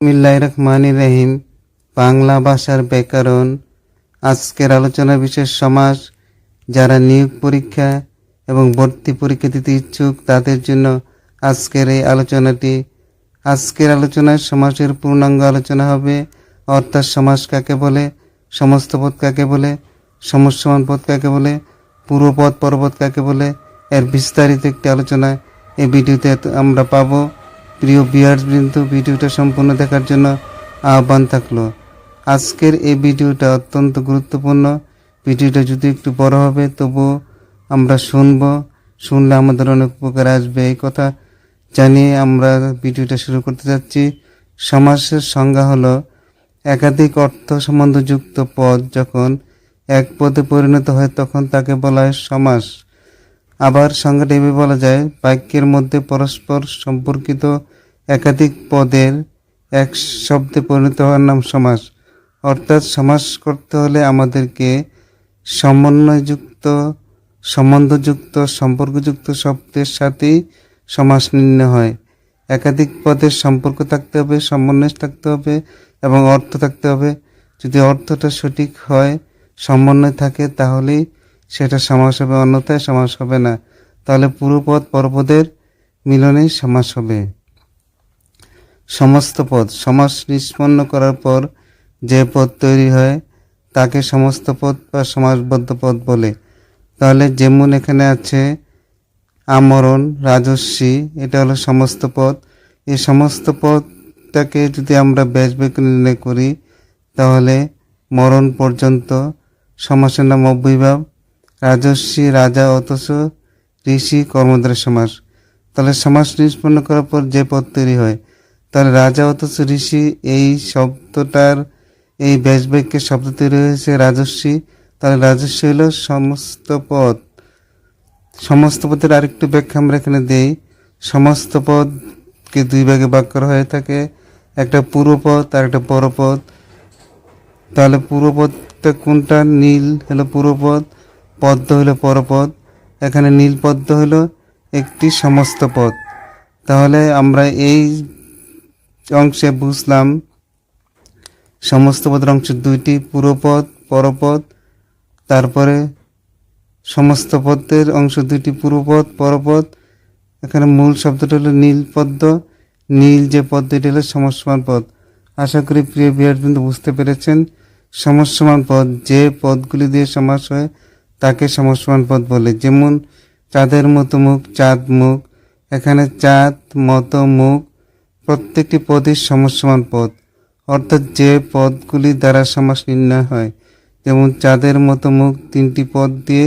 বিসমিল্লাহ রহমান রহিম বাংলা ভাষার ব্যাকরণ, আজকের আলোচনা বিশেষ সমাজ যারা নিয়োগ পরীক্ষা এবং ভর্তি পরীক্ষা দিতে ইচ্ছুক, তাদের জন্য আজকের এই আলোচনাটি। আজকের আলোচনায় সমাজের পূর্ণাঙ্গ আলোচনা হবে, অর্থাৎ সমাজ কাকে বলে, সমস্ত পদ কাকে বলে সমস্যমান পদ কাকে বলে পূর্বপদ পর্বত কাকে বলে, এর বিস্তারিত একটি আলোচনা এই ভিডিওতে আমরা পাবো। প্রিয় বিয়ার্স বিন্দু ভিডিওটা সম্পূর্ণ দেখার জন্য আহ্বান থাকল। আজকের এই ভিডিওটা অত্যন্ত গুরুত্বপূর্ণ। ভিডিওটা যদি একটু বড় হবে, তবু আমরা শুনব। শুনলে আমাদের অনেক উপকার আসবে। এই কথা জানিয়ে আমরা ভিডিওটা শুরু করতে যাচ্ছি। সমাসের সংজ্ঞা হলো, একাধিক অর্থ সম্বন্ধযুক্ত পদ যখন এক পদে পরিণত হয়, তখন তাকে বলা হয় সমাস। আবার সংজ্ঞাটা এভাবে বলা যায়, বাক্যের মধ্যে পরস্পর সম্পর্কিত একাধিক পদের এক শব্দে পরিণত হওয়ার নাম সমাস। অর্থাৎ সমাস করতে হলে আমাদেরকে সমন্বয়যুক্ত, সম্বন্ধযুক্ত, সম্পর্কযুক্ত শব্দের সাথেই সমাস নির্ণয় হয়। একাধিক পদের সম্পর্ক থাকতে হবে, সমন্বয় থাকতে হবে এবং অর্থ থাকতে হবে। যদি অর্থটা সঠিক হয়, সমন্বয় থাকে, তাহলেই সেটা সমাস হবে অন্যথায় সমাস হবে না। তাহলে পুরো পদ পরপদের মিলনেই সমাস হবে। সমস্ত পদ সমাস নিষ্পন্ন করার পর যে পদ তৈরি হয়, তাকে সমস্ত পদ বা সমাসবদ্ধ পদ বলে। তাহলে যেমন এখানে আছে আমরণ, রাজস্বী, এটা হলো সমস্ত পদ। এই সমস্ত পদটাকে যদি আমরা ব্যাস নির্ণয় করি, তাহলে মরণ পর্যন্ত সমাসের নাম অব্যয়ভাব রাজস্বী রাজা অথচ ঋষি কর্মদ্বারা সমাস। তাহলে সমাস নিষ্পন্ন করার পর যে পদ তৈরি হয়, তাহলে রাজা অথচ ঋষি এই শব্দটার, এই ব্যাস বাক্যের শব্দ তৈরি হয়েছে রাজস্বী তাহলে রাজস্বী হলো সমস্ত পদ। সমস্ত পদের আরেকটু ব্যাখ্যা আমরা এখানে দেই। সমস্ত পদকে দুই ভাগে ভাগ করা হয়ে থাকে। একটা পূর্বপদ আর একটা পরপদ। তাহলে পূর্বপদটা কোনটা? নীল হলো পূর্বপদ পদ্ম হলো পরপদ, এখানে নীল পদ্ম হলো একটি সমস্ত পদ। তাহলে আমরা এই অংশে বুঝলাম সমস্ত পদের অংশ দুইটি, পুরোপদ, পরপদ, তারপরে সমস্ত পদের অংশ দুইটি পূর্বপদ পরপদ, এখানে মূল শব্দটি হলো নীল পদ্ম, নীল যে পদ এটি হলো সমস্যমান পদ। আশা করি প্রিয় কিন্তু বুঝতে পেরেছেন সমস্যমান পদ যে পদগুলি দিয়ে সমাস হয় তাকে সমস্যমান পদ বলে। যেমন চাঁদের মতো মুখ, চাঁদ মুখ, এখানে চাঁদ মতো মুখ, প্রত্যেকটি পদই সমস্যমান পদ অর্থাৎ যে পদগুলি দ্বারা সমাস নির্ণয় হয়, যেমন চাঁদের মতো মুখ তিনটি পদ দিয়ে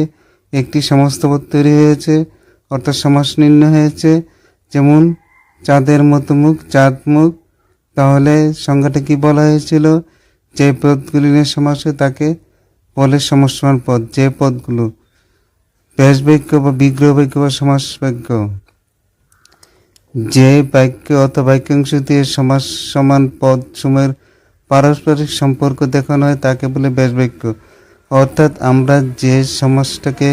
একটি সমস্ত পদ তৈরি হয়েছে, অর্থাৎ সমাস নির্ণয় হয়েছে। যেমন চাঁদের মতো মুখ, চাঁদ মুখ, তাহলে সংজ্ঞাটা কি বলা হয়েছিল? যে পদগুলি নিয়ে সমাস তাকে বলে সমস্যমান পদ, যে পদগুলো ব্যাস বাক্য বা বিগ্রহ বাক্য বা সমাস বাক্য যে বাক্য অথবা বাক্যাংশ দিয়ে সমাস সমান পদ সময়ের পারস্পরিক সম্পর্ক দেখানো হয়, তাকে বলে ব্যাস বাক্য অর্থাৎ আমরা যে সমাজটাকে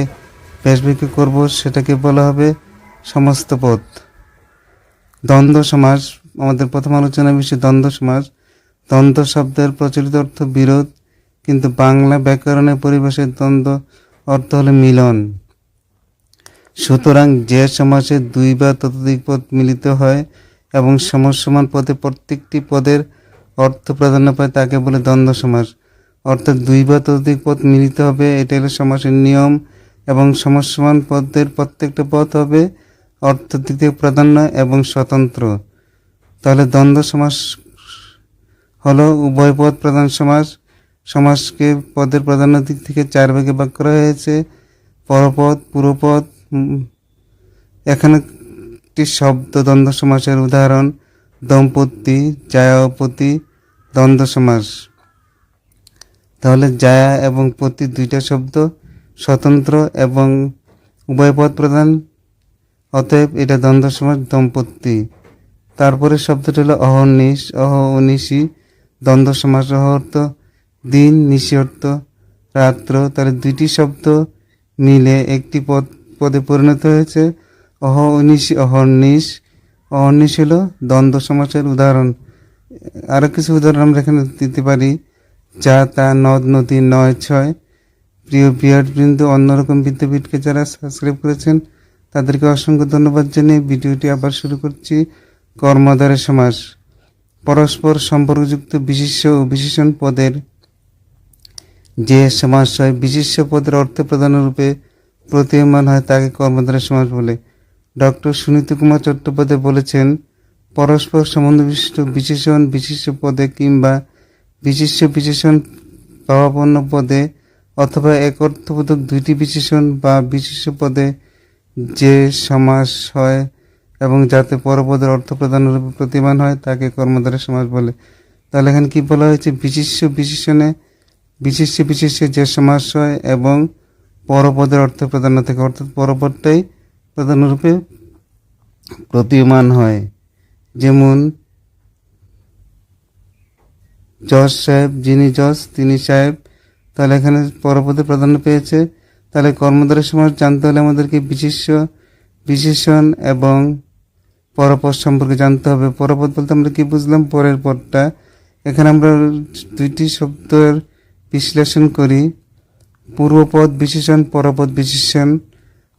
ব্যাস বাক্য করব, সেটাকে বলা হবে সমস্ত পদ। দ্বন্দ্ব সমাজ, আমাদের প্রথম আলোচনা বিষয় দ্বন্দ্ব সমাজ। দ্বন্দ্ব শব্দের প্রচলিত অর্থ বিরোধ কিন্তু বাংলা ব্যাকরণের পরিবেশের দ্বন্দ্ব, অর্থ হলো মিলন। সুতরাং যে সমাসে দুই বা ততোধিক পদ মিলিত হয় এবং সমসমান পদে প্রত্যেকটি পদের অর্থ প্রাধান্য পায়, তাকে বলে দ্বন্দ্ব সমাস। অর্থাৎ দুই বা ততোধিক পদ মিলিত হবে এটা হলো সমাসের নিয়ম এবং সমসমান পদের প্রত্যেকটা পদ হবে অর্থ দ্বিতীয় প্রাধান্য এবং স্বতন্ত্র। তাহলে দ্বন্দ্ব সমাস হলো উভয় পদ প্রধান সমাস সমাসকে পদের প্রাধান্য দিক থেকে চার ভাগে ভাগ করা হয়েছে। পরপদ, পুরোপদ এখানে একটি শব্দ দ্বন্দ্ব সমাসের উদাহরণ, দম্পতি, জায়াপতি, দ্বন্দ্ব সমাস তাহলে জায়া এবং পতি দুইটা শব্দ, স্বতন্ত্র এবং উভয় পদ প্রধান। অতএব এটা দ্বন্দ্ব সমাস দম্পতি। তারপরে শব্দটা হলো অহর্নিশ অহ অনিশি দ্বন্দ্ব সমাস অহ অর্থ দিন নিশি অর্থ রাত্র, তার দুইটি শব্দ মিলে একটি পদ, পদে পরিণত হয়েছে। অহ অনিশি অহর্নিশ অহর্নিশ হলো দ্বন্দ্ব সমাসের উদাহরণ। আরও কিছু উদাহরণ আমরা এখানে দিতে পারি। যা, তা, নদ, নদী, নয়, ছয়। প্রিয় বিয়ার্ড বৃন্দ অন্যরকম বিদ্যাপীঠকে যারা সাবস্ক্রাইব করেছেন, তাদেরকে অসংখ্য ধন্যবাদ জানিয়ে ভিডিওটি আবার শুরু করছি। কর্মধারের সমাস। পরস্পর সম্পর্কযুক্ত বিশিষ্ট ও বিশেষণ পদের যে সমাস হয়, বিশিষ্ট পদের অর্থ প্রধান রূপে প্রতীয়মান হয় তাকে কর্মধারের সমাজ বলে। ডক্টর সুনীত কুমার চট্টোপাধ্যায় বলেছেন, পরস্পর সম্বন্ধ বিশিষ্ট বিশেষণ বিশিষ্ট পদে কিংবা বিশিষ্ট বিশেষণ ভাবাপন্ন পদে অথবা এক অর্থবোধক দুইটি বিশেষণ বা বিশিষ্ট পদে যে সমাস হয় এবং যাতে পরপদের অর্থ প্রদান রূপে প্রতিমান হয় তাকে কর্মধারের সমাজ বলে। তাহলে এখানে কি বলা হয়েছে? বিশিষ্ট বিশেষণে বিশিষ্ট বিশেষে যে সমাস এবং পরপদের অর্থ প্রদান থেকে, অর্থাৎ পরপদটাই প্রধানরূপে প্রতীয়মান হয়। যেমন জজ সাহেব, যিনি জজ, তিনি সাহেব, তাহলে এখানে পরপদে প্রাধান্য পেয়েছে। তাহলে কর্মধারের সমাজ জানতে হলে আমাদেরকে বিশিষ্ট বিশেষণ এবং পরপদ সম্পর্কে জানতে হবে। পরপদ বলতে আমরা কি বুঝলাম? পরের পদটা। এখানে আমরা দুইটি শব্দের বিশ্লেষণ করি। পূর্বপদ বিশেষণ, পরপদ বিশেষণ,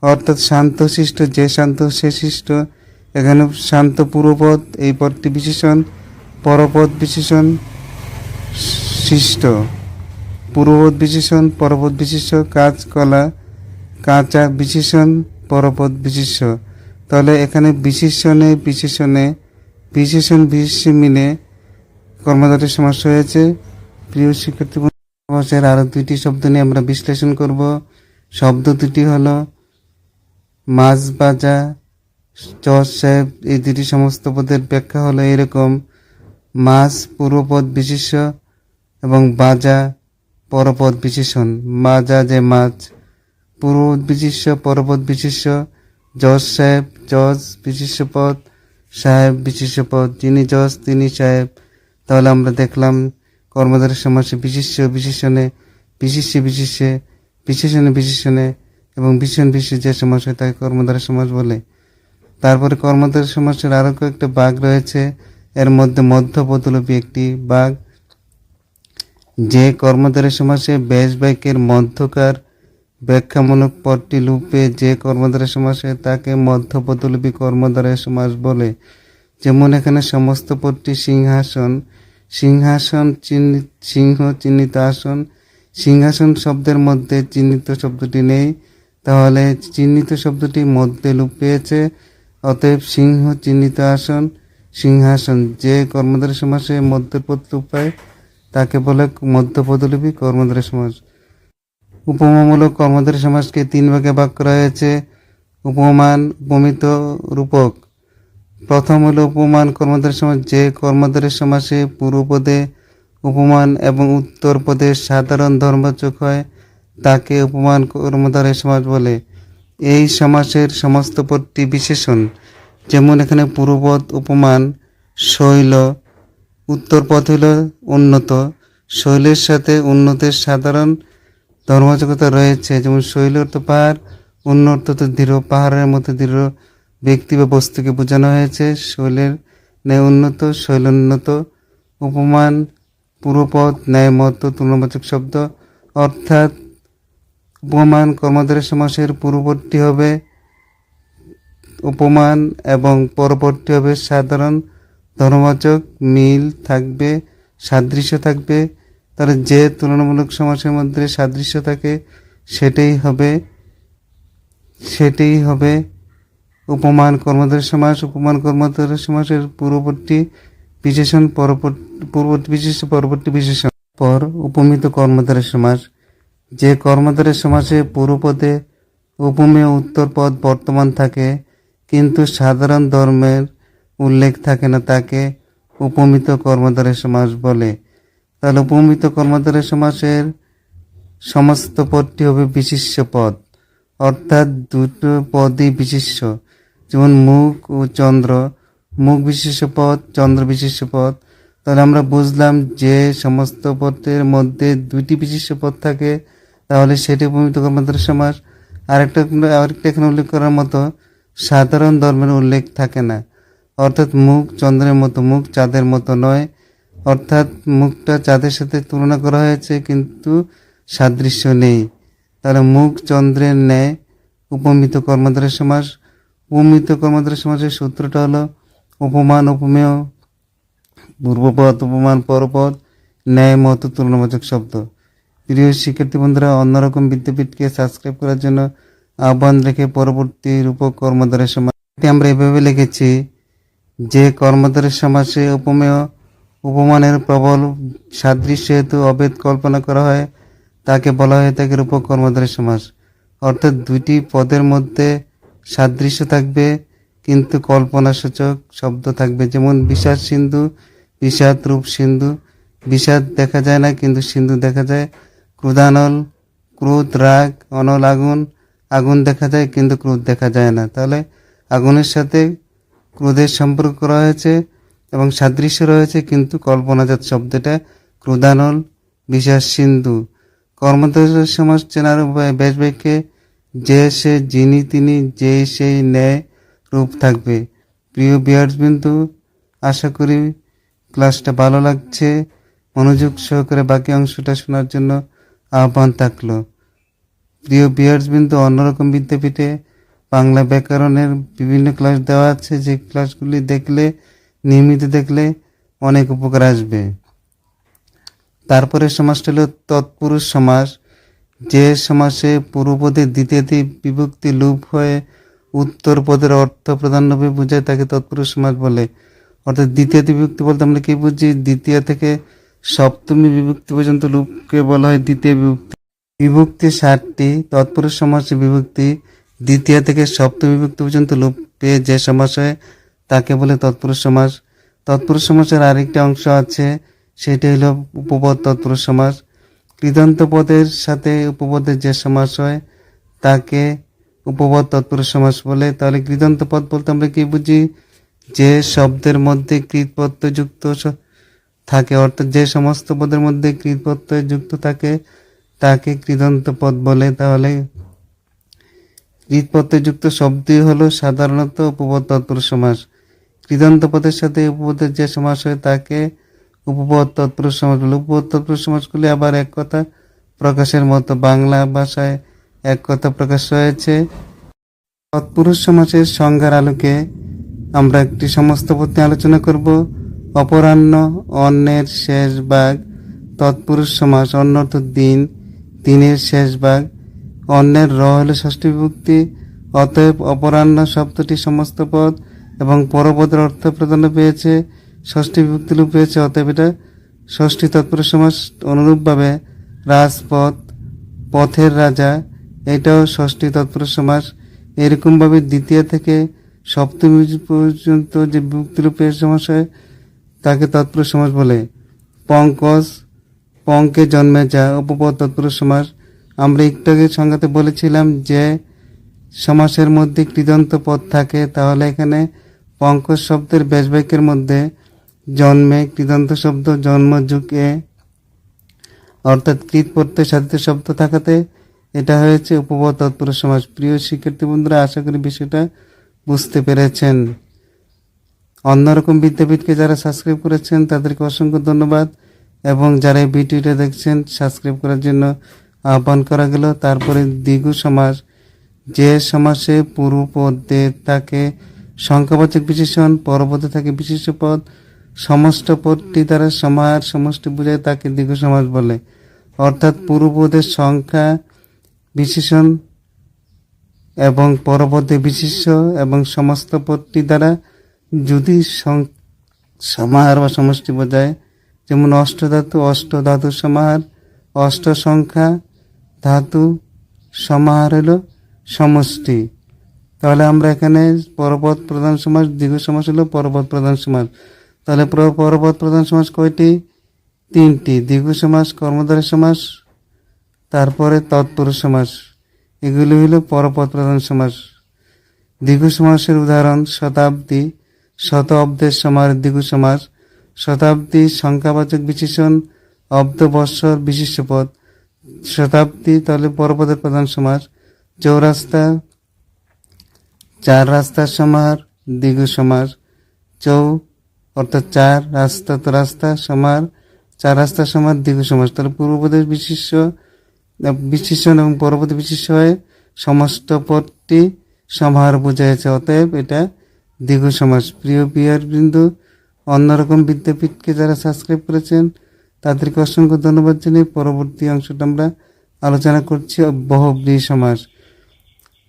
অর্থাৎ শান্তশিষ্ট যে শান্ত, সে শিষ্ট এখানে শান্ত পূর্বপদ, এই পদটি বিশেষণ, পরপদ বিশেষণ শিষ্ট পূর্বপদ বিশেষণ, পরপদ বিশিষ্ট কাজ, কলা, কাঁচা বিশেষণ, পরপদ বিশেষ্য। তাহলে এখানে বিশেষণে বিশেষণে, বিশেষণ বিশেষ মিলে কর্মধারের সমস্যা হয়েছে। প্রিয় শিক্ষার্থী সমাসের আরও দুইটি শব্দ নিয়ে আমরা বিশ্লেষণ করব। শব্দ দুটি হলো মাছ বাজা চর সাহেব, এই দুটি সমস্ত পদের ব্যাখ্যা হলো এরকম। মাছ পূর্বপদ বিশেষ্য এবং বাজা পরপদ বিশেষণ। মাজা যে মাছ পূর্বপদ বিশেষ্য পরপদ বিশেষ্য, জজ সাহেব, জজ বিশেষ্য পদ, সাহেব বিশেষ্য পদ। যিনি জজ, তিনি সাহেব। তাহলে আমরা দেখলাম কর্মধারের সমাসে বিশিষ্ট, বিশেষণে বিশিষ্ট, বিশেষে বিশেষণে বিশেষণে এবং বিশেষণ বিশেষ যে সমাস হয় তাকে কর্মধারের সমাস বলে। তারপরে কর্মধারের সমাসের আরও কয়েকটা বাঘ রয়েছে। এর মধ্যে মধ্যপদলোপী একটি বাঘ যে কর্মধারের সমাসে বেশ বাক্যের মধ্যকার ব্যাখ্যামূলক পদটি লুপে যে কর্মধারের সমাস হয় তাকে মধ্যপদলিপি কর্মধারের সমাস বলে। যেমন এখানে সমস্ত পদটি সিংহাসন সিংহাসন চিহ্নি- সিংহ চিহ্নিত আসন সিংহাসন শব্দের মধ্যে চিহ্নিত শব্দটি নেই। তাহলে চিহ্নিত শব্দটি মধ্যে লুপ পেয়েছে। অতএব সিংহ চিহ্নিত আসন সিংহাসন যে কর্মধারের সমাসে মধ্যের পদ লুপ পায়, তাকে বলে মধ্যপদলিপি কর্মধারের সমাস উপমামূলক কর্মধারী সমাজকে তিন ভাগে ভাগ করা হয়েছে। উপমান, উপমিত, রূপক। প্রথম হলো উপমান কর্মধারী সমাজ, যে কর্মধারী সমাসে পূর্বপদে উপমান এবং উত্তর পদে সাধারণ ধর্মচক হয়, তাকে উপমান কর্মধারী সমাজ বলে। এই সমাসের সমস্ত পদটি বিশেষণ, যেমন এখানে পূর্বপদ উপমান, শৈল উত্তর পথ হল উন্নত, শৈলের সাথে উন্নতের সাধারণ ধর্মজগতা রয়েছে, যেমন শৈল তো পাহাড় অর্থ তো দৃঢ় পাহাড়ের মতো দৃঢ় ব্যক্তি বা বস্তুকে বোঝানো হয়েছে। শৈলের ন্যায় উন্নত, শৈলোন্নত উপমান পূর্বপদ ন্যায় মত তুলনাবাচক শব্দ। অর্থাৎ উপমান কর্মধারের সমাসের পূর্ববর্তী হবে উপমান এবং পরবর্তী হবে সাধারণ ধর্মবাচক, মিল থাকবে, সাদৃশ্য থাকবে। তার যে তুলনামূলক সমাসের মধ্যে সাদৃশ্য থাকে, সেটাই হবে সেটাই হবে উপমান কর্মধারের সমাস উপমান কর্মধারের সমাসের পূর্ববর্তী বিশেষণ, পরবর্তী, পূর্ববর্তী বিশেষ, পরবর্তী বিশেষণ। পর উপমিত কর্মধারের সমাস যে কর্মধারের সমাসে পূর্বপদে উপমেয় উত্তর পদ বর্তমান থাকে, কিন্তু সাধারণ ধর্মের উল্লেখ থাকে না তাকে উপমিত কর্মধারের সমাস বলে। তাহলে উপমিত কর্মধারের সমাসের সমস্ত পদটি হবে বিশিষ্ট পদ, অর্থাৎ দুটো পদই বিশিষ্ট। যেমন মুখ ও চন্দ্র, মুখ বিশিষ্ট পদ চন্দ্র বিশিষ্ট পদ তাহলে আমরা বুঝলাম যে সমস্ত পদের মধ্যে দুইটি বিশিষ্ট পদ থাকে, তাহলে সেটি উপমিত কর্মধারের সমাস আরেকটা আরেকটা এখানে উল্লেখ করার মতো সাধারণ ধর্মের উল্লেখ থাকে না। অর্থাৎ মুখ চন্দ্রের মতো, মুখ চাঁদের মতো নয়। অর্থাৎ মুখটা চাঁদের সাথে তুলনা করা হয়েছে, কিন্তু সাদৃশ্য নেই। তাহলে মুখ চন্দ্রের ন্যায় উপমিত কর্মধারের সমাস উপমিত কর্মধারের সমাসের সূত্রটা হলো উপমান, উপমেয়, পূর্বপদ, উপমান, পরপদ, ন্যায়, মত তুলনাবাচক শব্দ। প্রিয় শিক্ষার্থী বন্ধুরা, অন্যরকম বিদ্যাপীঠকে সাবস্ক্রাইব করার জন্য আহ্বান রেখে পরবর্তী রূপক কর্মধারের সমাস আমরা এভাবে লিখেছি। যে কর্মধারের সমাসে উপমেয়, উপমানের প্রবল সাদৃশ্য হেতু অভেদ কল্পনা করা হয়, তাকে বলা হয়ে থাকে রূপক কর্মধারের সমাস অর্থাৎ দুইটি পদের মধ্যে সাদৃশ্য থাকবে, কিন্তু কল্পনাসূচক শব্দ থাকবে। যেমন বিষাদ সিন্ধু, বিষাদ রূপ সিন্ধু। বিষাদ দেখা যায় না, কিন্তু সিন্ধু দেখা যায়। ক্রোধানল, ক্রোধ, রাগ, অনল, আগুন। আগুন দেখা যায়, কিন্তু ক্রোধ দেখা যায় না। তাহলে আগুনের সাথে ক্রোধের সম্পর্ক করা হয়েছে এবং সাদৃশ্য রয়েছে, কিন্তু কল্পনাজাত শব্দটা ক্রোধানল বিশ্বাস সিন্ধু। কর্মদর্শের সমাজ চেনার উপায় বেশ যে সে যিনি তিনি, যে সেই ন্যায় রূপ থাকবে। প্রিয় বিয়ার্স বিন্দু আশা করি ক্লাসটা ভালো লাগছে। মনোযোগ সহকারে বাকি অংশটা শোনার জন্য আহ্বান থাকল। প্রিয় বিয়ার্স বিন্দু অন্যরকম বিদ্যাপীঠে বাংলা ব্যাকরণের বিভিন্ন ক্লাস দেওয়া আছে। যে ক্লাসগুলি দেখলে, নিয়মিত দেখলে অনেক উপকার আসবে। তারপরে সমাজটা হলো তৎপুরুষ সমাস যে সমাসে পূর্বপদের দ্বিতীয়টি বিভক্তি লোপ হয়ে উত্তর পদের অর্থ প্রধানভাবে বোঝায়, তাকে তৎপুরুষ সমাস বলে। অর্থাৎ দ্বিতীয় বিভক্তি বলতে আমরা কি বুঝি? দ্বিতীয় থেকে সপ্তমী বিভক্তি পর্যন্ত লুপকে বলা হয় দ্বিতীয় বিভক্তি। বিভক্তি ষাটটি তৎপুরুষ সমাসে বিভক্তি। দ্বিতীয় থেকে সপ্তমী বিভক্তি পর্যন্ত লোপ পেয়ে যে সমাস হয়, তাকে বলে তৎপুরুষ সমাস। তৎপুরুষ সমাসের আরেকটি অংশ আছে, সেটি হলো উপপদ তৎপুরুষ সমাস। কৃদন্ত পদের সাথে উপপদের যে সমাস হয়, তাকে উপপদ তৎপুরুষ সমাস বলে। তাহলে কৃদন্ত পদ বলতে আমরা কি বুঝি? যে শব্দের মধ্যে কৃতপ্রত্যয় যুক্ত থাকে, অর্থাৎ যে সমস্ত পদের মধ্যে কৃতপ্রত্যয় যুক্ত থাকে, তাকে কৃদন্ত পদ বলে। তাহলে কৃতপ্রত্যয়যুক্ত শব্দই হলো সাধারণত উপপদ তৎপুরুষ সমাস। কৃদন্ত পদের সাথে উপপদের যে সমাস হয়, তাকে উপপদ তৎপুরুষ উপপদ তৎপুরুষ সমাসগুলি আবার এক কথা প্রকাশের মতো বাংলা ভাষায় এক কথা প্রকাশ হয়েছে। তৎপুরুষ সমাসের সংজ্ঞার আলোকে আমরা একটি সমস্ত নিয়ে আলোচনা করব। অপরাহ্ন অন্যের শেষ ভাগ তৎপুরুষ সমাজ অন্য অর্থ দিন, দিনের শেষ ভাগ অন্যের র হলো ষষ্ঠী বিভক্তি, অতএব অপরাহ্ন শব্দটি সমস্ত পদ এবং পরপদের অর্থ প্রদান পেয়েছে ষষ্ঠী বিভক্তি লোপ পেয়েছে অতএব এটা ষষ্ঠী তৎপুরুষ সমাস অনুরূপভাবে রাজপথ, পথের রাজা, এটাও ষষ্ঠী তৎপুরুষ সমাস। এরকমভাবে দ্বিতীয় থেকে সপ্তমী পর্যন্ত যে বিভক্তিরূপের সমাস হয়, তাকে তৎপুরুষ সমাস বলে। পঙ্কজ, পঙ্কে জন্মে যা উপপদ তৎপুরুষ সমাস। আমরা একটু আগে সংজ্ঞাতে বলেছিলাম যে সমাসের মধ্যে কৃদন্ত পদ থাকে, তাহলে এখানে পঙ্কজ শব্দের বেশবাক্যের মধ্যে জন্মে কৃদন্ত শব্দ, জন্ম যুগে। অর্থাৎ কৃত প্রত্যয় সাধিত শব্দ থাকাতে এটা হয়েছে উপপদ তৎপুরুষ সমাজ। প্রিয় শিক্ষার্থী বন্ধুরা, আশা করি বিষয়টা বুঝতে পেরেছেন। অন্যরকম বিদ্যাপীঠকে যারা সাবস্ক্রাইব করেছেন, তাদেরকে অসংখ্য ধন্যবাদ। এবং যারা এই ভিডিওটা দেখছেন সাবস্ক্রাইব করার জন্য আহ্বান করা গেল। তারপরে দ্বিগু সমাস যে সমাসে পূর্বপদে থাকে সংখ্যাবাচক বিশেষণ পরপদে থাকে বিশিষ্ট পদ সমস্ত পদটি দ্বারা সমাহার সমষ্টি বোঝায় তাকে দীর্ঘ সমাস বলে। অর্থাৎ পূর্বপদের সংখ্যা বিশেষণ এবং পরবর্তী বিশিষ্ট এবং সমস্ত পদটি দ্বারা যদি সমাহার বা সমষ্টি বোঝায়, যেমন অষ্টধাতু অষ্ট ধাতু সমাহার, অষ্ট সংখ্যা ধাতু সমাহার হলো সমষ্টি। তাহলে আমরা এখানে পরপদ প্রধান সমাজ, দীর্ঘ সমাজ হলো পরপদ প্রধান সমাস তাহলে প্র- পরপদ প্রধান সমাস কয়টি? তিনটি। দীর্ঘ সমাস কর্মধারী সমাস তারপরে তৎপুরুষ সমাস এগুলি হলো পরপদ প্রধান সমাস দীর্ঘ সমাসের উদাহরণ, শতাব্দী, শত অব্দের সমাস দীর্ঘ সমাস শতাব্দী সংখ্যাবাচক বিশেষণ, অব্দ বৎসর বিশিষ্ট পদ। শতাব্দী তাহলে পরপদের প্রধান সমাস চৌরাস্তা, চার রাস্তার সমাহার, দীর্ঘ সমাস চৌ অর্থাৎ চার রাস্তা, তো রাস্তা সমার চার রাস্তা সমার দীর্ঘ সমাস তাহলে পূর্বপদের বিশিষ্ট বিশেষণ এবং পরবর্তী বিশিষ্ট হয়ে সমস্ত পদটি সমাহার বোঝাইছে অতএব এটা দীর্ঘ সমাস প্রিয় বিয়ার বিন্দু অন্যরকম বিদ্যাপীঠকে যারা সাবস্ক্রাইব করেছেন, তাদেরকে অসংখ্য ধন্যবাদ জানিয়ে পরবর্তী অংশটা আমরা আলোচনা করছি বহুব্রী সমাস।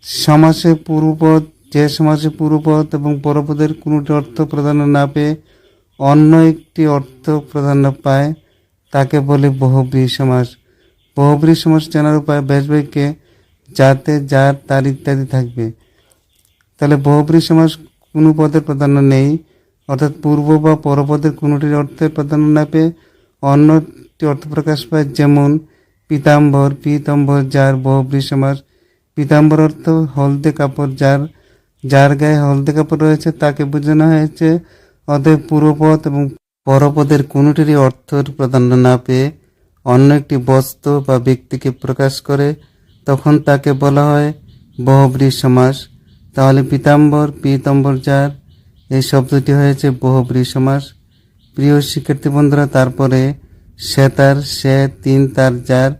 সমাসে পূর্বপদ, যে সমাসে পূর্বপদ এবং পরপদের কোনোটি অর্থ প্রদান না পেয়ে অন্য একটি অর্থ প্রাধান্য পায়, তাকে বলে বহুব্রী সমাস। বহুব্রী সমাস জানার উপায় বেশবাইকে যাতে যার তার ইত্যাদি থাকবে। তাহলে বহুব্রী সমাস কোনো পদের প্রাধান্য নেই, অর্থাৎ পূর্ব বা পরপদের কোনোটির অর্থের প্রাধান্য না পেয়ে অন্যটি অর্থ প্রকাশ পায় যেমন, পীতাম্বর পীতাম্বর যার বহুব্রী সমাস। পীতাম্বর অর্থ হলদে কাপড়, যার যার গায়ে হলদে কাপড় রয়েছে, তাকে বোঝানো হয়েছে অতএব পূর্বপদ এবং পরপদের কোনোটিরই অর্থের প্রাধান্য না পেয়ে অন্য একটি বস্তু বা ব্যক্তিকে প্রকাশ করে তখন তাকে বলা হয় বহুব্রী সমাস। তাহলে পীতাম্বর পীতাম্বর যার, এই শব্দটি হয়েছে বহুব্রী সমাস। প্রিয় শিক্ষার্থী বন্ধুরা, তারপরে সে তার, সে, তিন, তার, যার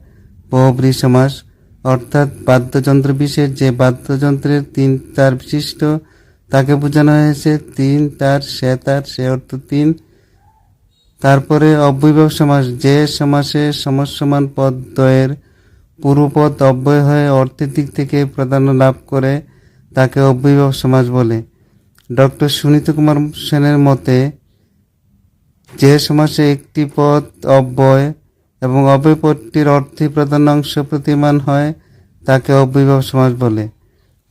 বহুব্রী সমাস। অর্থাৎ বাদ্যযন্ত্র বিশেষ, যে বাদ্যযন্ত্রের তিন, তার বিশিষ্ট তাকে বোঝানো হয়েছে, তিন, তার, সে তার, সে অর্থ তিন। তারপরে অব্যয়ভাব সমাস, যে সমাসে সমসমান পদ দ্বয়ের পূর্বপদ অব্যয় হয়ে অর্থের দিক থেকে প্রাধান্য লাভ করে, তাকে অব্যয়ভাব সমাস বলে। ডক্টর সুনীত কুমার সেনের মতে, যে সমাসে একটি পদ অব্যয় এবং অব্যয় পদটির অর্থে প্রাধান্যাংশ প্রতিমান হয়, তাকে অব্যয়ভাব সমাস বলে।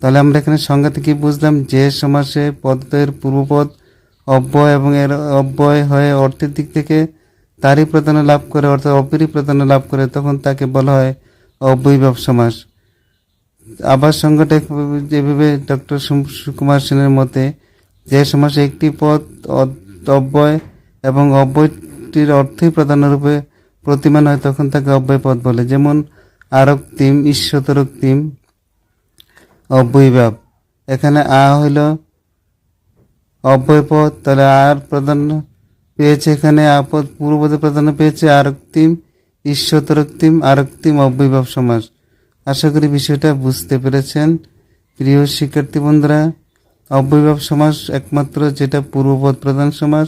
তাহলে আমরা এখানে সংজ্ঞা থেকে বুঝলাম? যে সমাসে পদের পূর্বপদ অব্যয় এবং এর অব্যয় হয়ে অর্থের দিক থেকে তারই প্রাধান্য লাভ করে অর্থাৎ অপরই প্রাধান্য লাভ করে, তখন তাকে বলা হয় অব্যয়ভাব সমাস। আবার সংজ্ঞাটা যেভাবে ডক্টর সুকুমার সেনের মতে, যে সমাসে একটি পদ অব্যয় এবং অব্যয়টির অর্থই প্রাধান্যরূপে প্রতিমান হয়, তখন তাকে অব্যয় পদ বলে। যেমন আরক্তিম, ঈশ্বতরক্তিম অব্যয়ভাব এখানে আ হইল অব্যয় পদ। তাহলে আর প্রাধান্য পেয়েছে এখানে আপদ পূর্বপদে প্রাধান্য পেয়েছে আরক্তিম ঈশ্বতরক্তিম আরক্তিম অব্যয়ভাব সমাস আশা করি বিষয়টা বুঝতে পেরেছেন প্রিয় শিক্ষার্থী বন্ধুরা অব্যয়ভাব সমাস একমাত্র যেটা পূর্বপদ প্রধান সমাস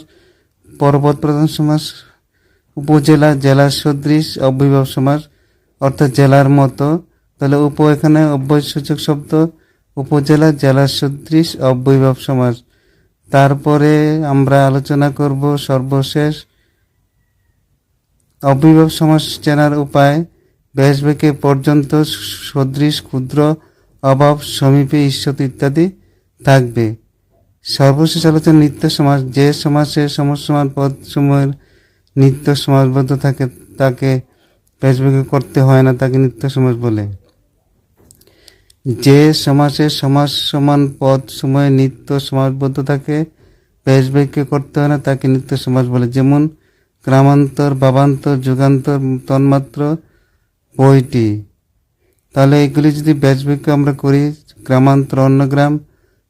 পরপদ প্রধান সমাস উপজেলা জেলার সদৃশ অব্যয়ভাব সমাস অর্থাৎ জেলার মতো তাহলে উপ এখানে অব্যয়সূচক শব্দ, উপজেলা জেলা সদৃশ অব্যয়ভাব সমাস। তারপরে আমরা আলোচনা করব সর্বশেষ অব্যয়ভাব সমাস চেনার উপায়। বেশবেকে পর্যন্ত সদৃশ, ক্ষুদ্র, অভাব, সমীপে ঈশ্বর ইত্যাদি থাকবে। সর্বশেষ আলোচনা নিত্য সমাজ যে সমাজে সমসমান সময়ের নিত্য সমাজবদ্ধ থাকে, তাকে পেশবেগে করতে হয় না, তাকে নিত্য সমাজ বলে। যে সমাজে সমাজ সমান পদ, সময়ে, নিত্য, সমাজবদ্ধ থাকে পেশবেগকে করতে হয় না, তাকে নিত্য সমাজ বলে। যেমন গ্রামান্তর বাবান্তর যুগান্তর, তন্মাত্র বইটি। তাহলে এগুলি যদি ব্যাচবেগকে আমরা করি, গ্রামান্তর অন্য গ্রাম,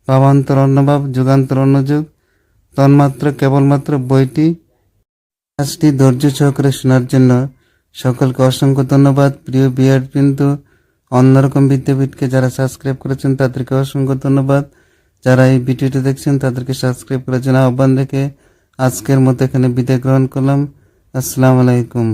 ভাবান্তর অন্য ভাব, যুগান্তর অন্য যুগ, তন্মাত্র কেবলমাত্র বইটি। কাজটি ধৈর্য সহকারে শোনার জন্য সকলকে অসংখ্য ধন্যবাদ। প্রিয় বিয়ার কিন্তু অন্যরকম বিদ্যাপীঠকে যারা সাবস্ক্রাইব করেছেন, তাদেরকে অসংখ্য ধন্যবাদ। যারা এই ভিডিওটি দেখছেন, তাদেরকে সাবস্ক্রাইব করার জন্য আহ্বান রেখে আজকের মতো এখানে বিদায় গ্রহণ করলাম। আসসালামু আলাইকুম।